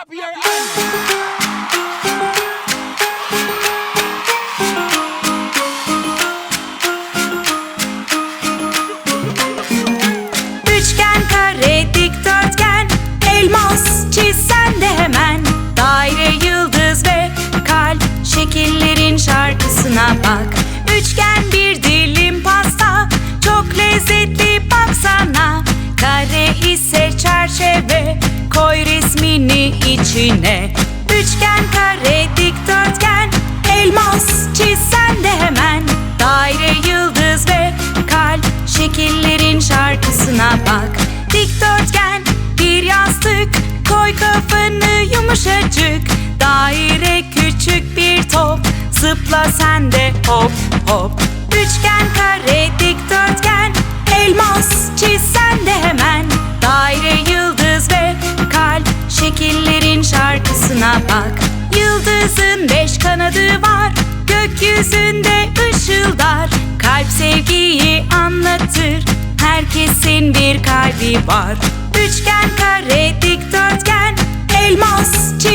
clap your hands. Üçgen, kare, içine Üçgen, kare, dikdörtgen, elmas çizsen de hemen. Daire, yıldız ve kalp. Şekillerin şarkısına bak. Dikdörtgen bir yastık. Koy kafanı yumuşacık. Daire küçük bir top. Zıpla sen de hop hop. Üçgen kare dikdörtgen şarkısına bak. Yıldızın beş kanadı var Gökyüzünde ışıldar. Kalp sevgiyi anlatır Herkesin bir kalbi var. Üçgen, kare, dikdörtgen Elmas çizsen